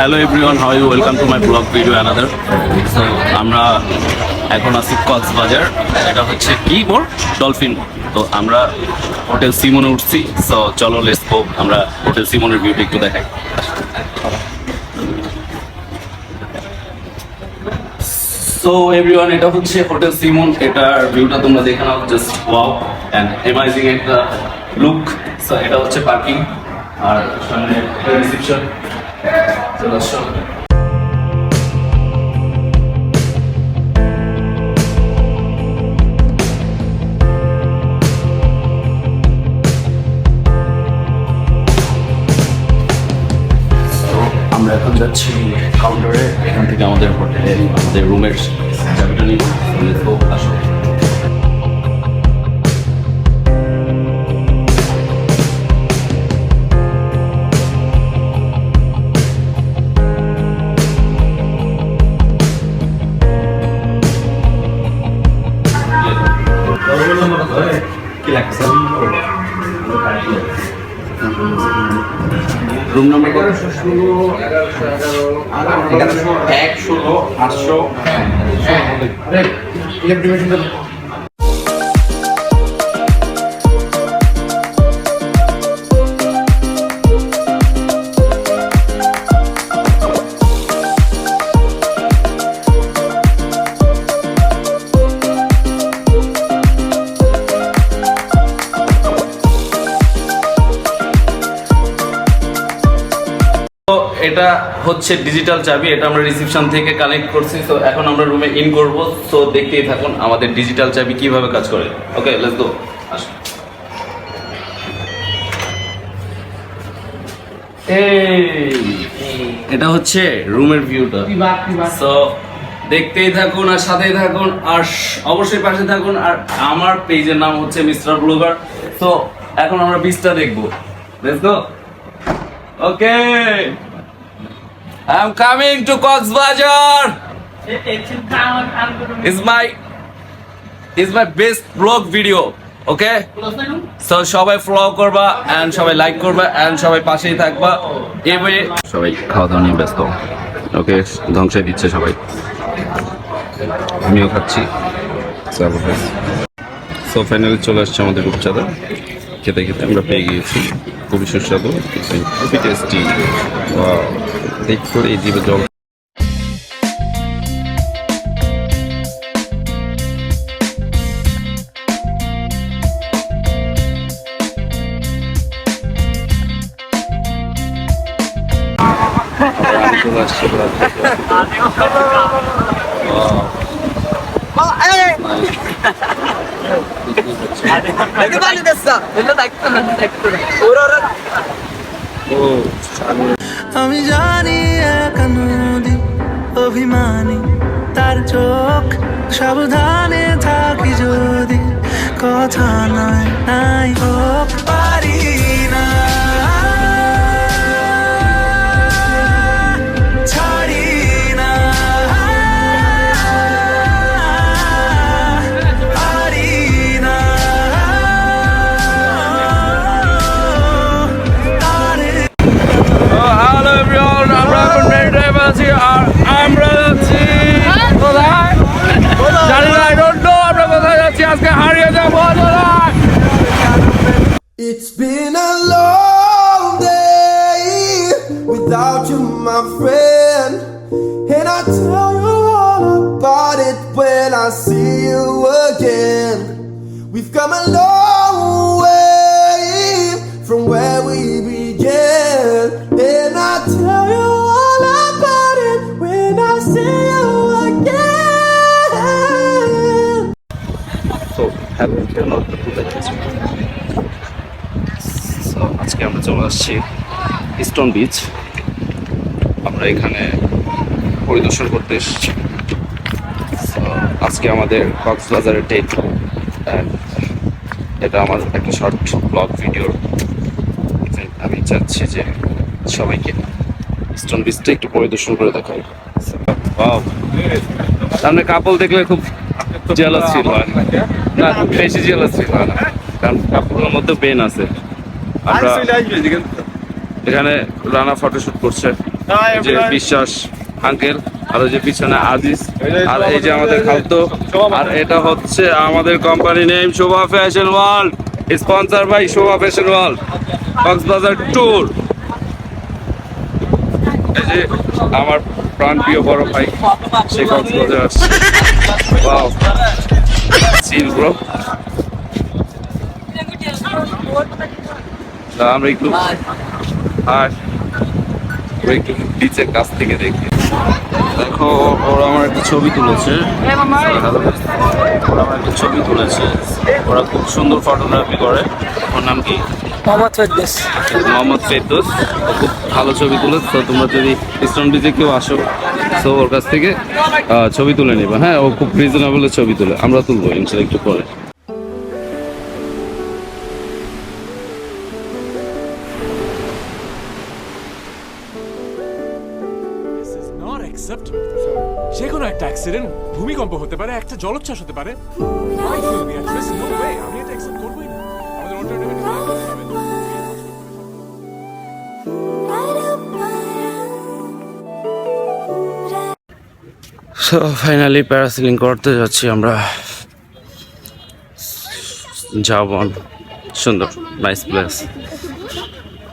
Hello everyone, how you? Welcome to my blog video another. So আমরা এখন আছি কক্সবাজার এটা হচ্ছে কি মোড়? ডলফিন তো আমরা হোটেল সিমনে উঠছি সো চলো লেটস গো আমরা হোটেল সিমনের ভিউটা একটু দেখাই। সো এভরিওয়ান এটা হচ্ছে হোটেল সিমন, এটার ভিউটা তোমরা দেখে নাও জাস্ট ওয়াও অ্যান্ড এমাইজিং একটা লুক সো এটা হচ্ছে পার্কিং আর সামনে রিসেপশন চলে আসো So, আমরা এখন যাচ্ছি কাউন্টারে এখান থেকে আমাদের হোটেলে আমাদের রুমের চাবিটা নিয়ে Let's রুম নাম্বার কত? এক ষোলো আটশো। হচ্ছে ডিজিটাল চাবি এটা আমরা রিসিপশন থেকে কানেক্ট করছি তো এখন আমরা রুমে ইন করব তো দেখতেই থাকুন আমাদের ডিজিটাল চাবি কীভাবে কাজ করে। ওকে লেটস গো আসুন। এটা হচ্ছে রুমের ভিউটা সো দেখতেই থাকুন আর সাথেই থাকুন আর অবশ্যই পাশে থাকুন আর আমার পেজের নাম হচ্ছে মিস্টার ব্লগার। তো এখন আমরা বিচটা দেখব। Let's go okay I'm coming to Cox's Bazar is my is my best blog video okay so সবাই ফলো করবা এন্ড সবাই লাইক করবা এন্ড সবাই পাশেই থাকবা। এবারে সবাই খাওয়া দাওয়া নিয়ে ব্যস্ত। ওকে ধ্বংসে দিচ্ছে সবাই। আমিও খাচ্ছি। সো ফাইনালি চলে আসছে আমাদের রূপচাঁদা। খেতে খেতে আমরা পেয়ে গিয়েছি। খুবই সুস্বাদু। খুবই টেস্টি দেখ করে এই জিভে জল চলে আসছে আমি জানি একা নদী অভিমানী, তার চোখ সাবধানে থাকি যদি, কথা নয়, নাই হোক, পারি It's been a long day without you, my friend. And I'll tell you all about it when I see you again. We've come a long way from where we began. And I'll tell you all about it when I see you again. So, have you চলে আসছি Easton beach আমরা এখানে পরিদর্শন করতে এসেছি। আজকে আমাদের কক্সবাজারের ডেট এটা আমার একটা শর্ট ব্লগ ভিডিওর আমি চাচ্ছি যে সবাইকে ইস্টন বিচটা একটু পরিদর্শন করে দেখাই. সামনে কাপল দেখলে খুব জেলাস ফিল হয়। না, খুব বেশি জেলাস ফিল হয় না। কারণ কাপড়ের মধ্যে পেন আছে। আমরা এখানে রানা ফটোশুট করছে। যে বিশ্বাস আঙ্কেল আর ওই যে পিছনে আজিজ আর এই যে আমাদের খাদ্য আর এটা হচ্ছে আমাদের company name Shobha fashion world. Sponsor by Shobha fashion world. Cox's Bazar tour এই যে আমার প্রাণপ্রিয় বড় ভাই সে কক্সবাজার আসছে। চিল ব্রো আমরা একটু আর একটু নিচের কাছ থেকে দেখি। দেখো ওরা আমার একটা ছবি তুলেছে। ওরা আমার একটা ছবি তুলেছে। ওরা খুব সুন্দর ফটোগ্রাফি করে। ওর নাম কি? মোহাম্মদ ফেরদৌস। মোহাম্মদ ফেরদোস। খুব ভালো ছবি তুলে। তো তোমরা যদি ইস্টার্ন বিচে কেউ আসো তো ওর কাছ থেকে ছবি তুলে নেবে। হ্যাঁ ও খুব রিজনেবল ছবি তুলে। আমরা তুলবো ইনশাল্লাহ একটু পরে। যে কোনো একটা অ্যাক্সিডেন্ট ভূমিকম্প হতে পারে, একটা জলোচ্ছ্বাস হতে পারে. আমি ফাইনালি প্যারাসিলিং করতে যাচ্ছি আমরা। জাবন সুন্দর নাইস প্লেস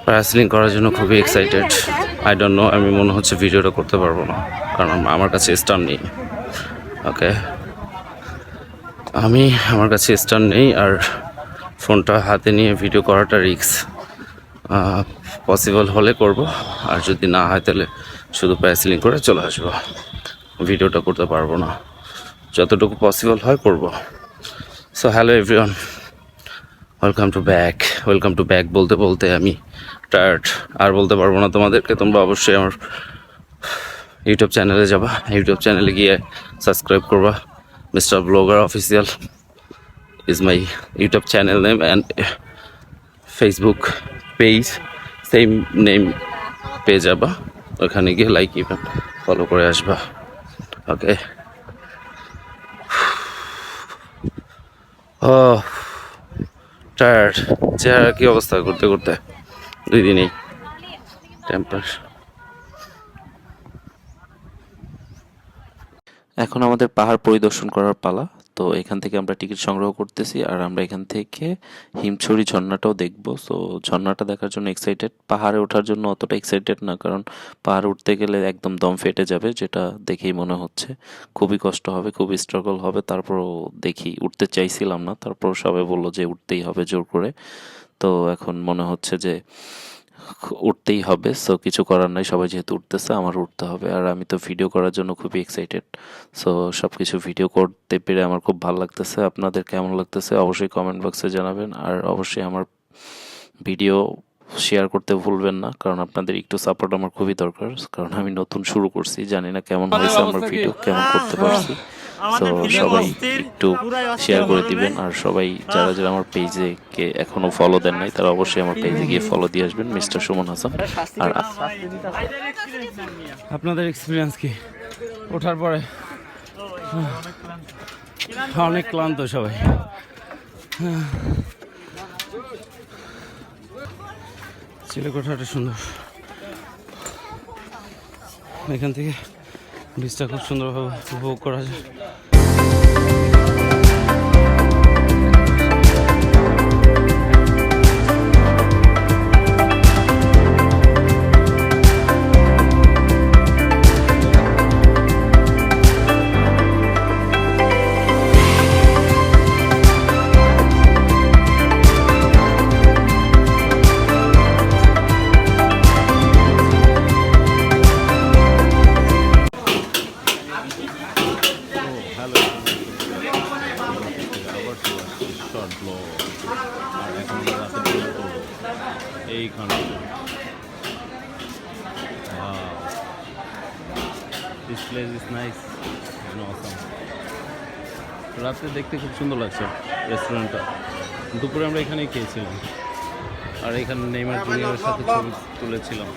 প্যারাসিলিং করার জন্য খুবই এক্সাইটেড আই ডোন্ট নো আমি মনে হচ্ছে ভিডিওটা করতে পারব না, কারণ আম- আমার কাছে স্টার নেই। ওকে আমি আমার কাছে স্টার নেই আর ফোনটা হাতে নিয়ে ভিডিও করাটা রিক্স পসিবল হলে করব, আর যদি না হয় তাহলে শুধু প্যারাসিলিং করে চলে আসব। ভিডিওটা করতে পারব না। যতটুকু পসিবল হয় করব। So hello everyone welcome to back welcome to back বলতে বলতে আমি টায়ার্ড আর বলতে পারব না তোমাদেরকে, তোমরা অবশ্যই আমার ইউটিউব চ্যানেলে যাবা। ইউটিউব চ্যানেলে গিয়ে সাবস্ক্রাইব করবা। Mister blogger official is my YouTube channel name and Facebook page same name পেয়ে যাবা। ওখানে গিয়ে লাইক ইভেন ফলো করে আসবা। ওকে ও টায়ার্ড চেহারা কি অবস্থা করতে করতে? দুই দিনেই। টেম্পার এখন আমাদের পাহাড় পরিদর্শন করার পালা। তো এখান থেকে আমরা টিকিট সংগ্রহ করতেছি আর আমরা এখান থেকে হিমছড়ি ঝর্ণাটাও দেখব। সো ঝর্ণাটা দেখার জন্য এক্সাইটেড পাহাড়ে ওঠার জন্য অতটা এক্সাইটেড না, কারণ পাহাড়ে উঠতে গেলে একদম দম ফেটে যাবে, যেটা দেখেই মনে হচ্ছে। খুবই কষ্ট হবে, খুবই স্ট্রাগল হবে। তারপরও দেখি, উঠতে চাইছিলাম না। তারপর সবাই বলল যে উঠতেই হবে জোর করে। তো এখন মনে হচ্ছে যে উঠতেই হবে। সো কিছু করার নাই সবাই যেহেতু উঠতেছে আমার উঠতে হবে। আর আমি তো ভিডিও করার জন্য খুবই এক্সাইটেড সো সব কিছু ভিডিও করতে পেরে আমার খুব ভালো লাগতেছে। আপনাদের কেমন লাগতেছে অবশ্যই কমেন্ট বক্সে জানাবেন। আর অবশ্যই আমার ভিডিও শেয়ার করতে ভুলবেন না কারণ আপনাদের একটু সাপোর্ট আমার খুবই দরকার। কারণ আমি নতুন শুরু করছি জানি না কেমন হয়েছে আমার ভিডিও কেমন করতে পারছি। তো সবাই একটু শেয়ার করে দিবেন। আর সবাই যারা যারা আমার পেজে কে এখনও ফলো দেন নাই তারা অবশ্যই আমার পেজে গিয়ে ফলো দিয়ে আসবেন মিস্টার সুমন হাসান। আর আপনাদের এক্সপিরিয়েন্স কি? ওঠার পরে? অনেক ক্লান্ত সবাই। চিলেকোঠাটা সুন্দর। এখান থেকে বীজটা খুব সুন্দরভাবে উপভোগ করা যায়। রাতে দেখতে খুব সুন্দর লাগছে রেস্টুরেন্টটা। দুপুরে আমরা এখানেই খেয়েছিলাম। আর এখানে নেইমার জুনিয়রের সাথে ছবি তুলেছিলাম।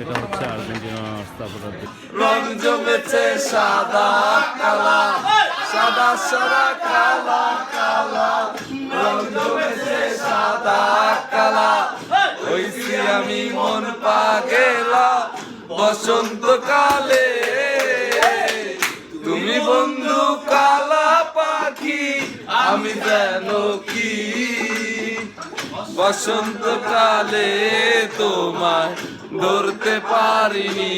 এটা হচ্ছে আর্জেন্টিনা সাপোর্টারদের রং জমেছে সাদা কালা, সাদা সাদা কালা কালা। রং জমেছে সাদা কালা, হইছি আমি মন পাগেলা। বসন্তকালে, তুমি বন্ধু কালা। পাখি আমি যেন কি? বসন্তকালে তোমায় ধরতে পারিনি।